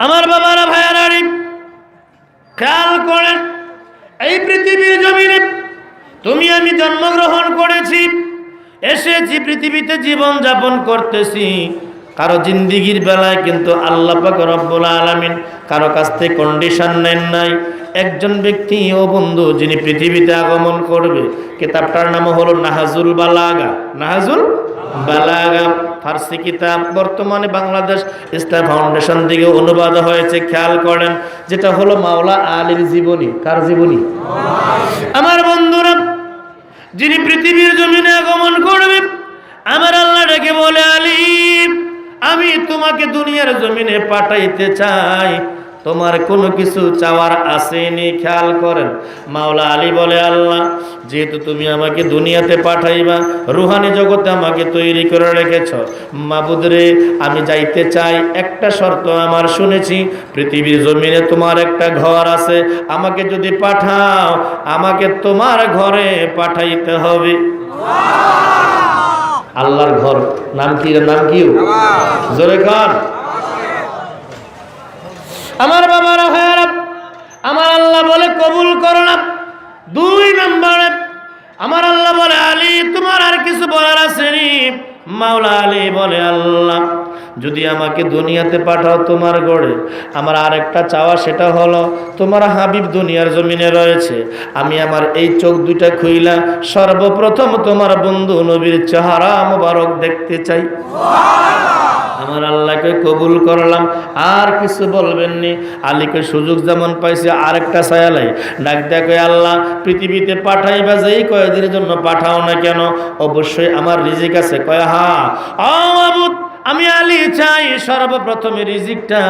আমার বাবারা ভাইয়ারারি খেয়াল করেন এই পৃথিবীর জমিনে তুমি আমি জন্মগ্রহণ করেছি, এসেছি পৃথিবীতে জীবন যাপন করতেছি। কারও জিন্দিগির বেলায় কিন্তু আল্লাহ পাক রব্বুল আলামিন কারও কাছ থেকে কন্ডিশন নেন নাই। একজন ব্যক্তি, ও বন্ধু, যিনি পৃথিবীতে আগমন করবে, কিতাবটার নাম হলো নাহাজুল বালাগা। নাহাজুল বালাগা, ফার্সি কিতাব, বর্তমানে বাংলাদেশ ইসলাম ফাউন্ডেশন থেকে অনুবাদ হয়েছে, খেয়াল করেন, যেটা হলো মাওলা আলীর জীবনী। কার জীবনী? আমার বন্ধুরা, যিনি পৃথিবীর জমিনে আগমন করবে, আমার আল্লাহ ডেকে বলে, আলী আমি তোমাকে দুনিয়ার জমিনে পাঠাইতে চাই। তোমার কোনো কিছু চাওয়ার আসেনি, খেয়াল করেন। মাওলা আলী বলে, আল্লাহ, যেহেতু তুমি আমাকে দুনিয়াতে পাঠাইবা, রুহানি জগতে আমাকে তৈরি করে রেখেছ। মাবুদরে আমি যাইতে চাই, একটা শর্ত আমার শুনেছি, পৃথিবীর জমিনে তোমার একটা ঘর আছে, আমাকে যদি পাঠাও, আমাকে তোমার ঘরে পাঠাইতে হবে। আল্লাহর ঘর। নাম কি নাম কি জোরে আমার বাবারা আমার আল্লাহ বলে কবুল করো না। দুই নম্বরে আমার আল্লাহ বলে আলী, তোমার আর কিছু বলার আছে মাওলা আলী বলে আল্লাহ। যদি আমাকে দুনিয়াতে পাঠাও তোমার গড়ে আমার আরেকটা চাওয়া সেটা হলো তোমার হাবিব দুনিয়ার জমিনে রয়েছে। আমি আমার এই চোখ দুইটা খুইলা সর্বপ্রথম তোমার বন্ধু নবীর চেহারা মোবারক দেখতে চাই। আমার আল্লাহকে কবুল করলাম আর কিছু বলবেননি। আলীকে সুযোগ যেমন পাইছে আরেকটা ছায়ালাই ডাক দেখো আল্লাহ পৃথিবীতে পাঠাইবা যেই কয়েকদিনের জন্য পাঠাও না কেন? অবশ্যই আমার রিজিক আছে। কয় হা আমাবুত আমি আলী চাই সর্বপ্রথম রিজিকটা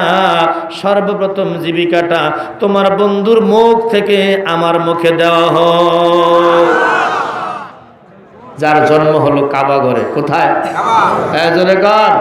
সর্বপ্রথম জীবিকাটা তোমার বন্ধুর মুখ থেকে আমার মুখে দেওয়া হোক। যার জন্ম হলো কাবাগরে কোথায়? হ্যাঁ জোরে কর।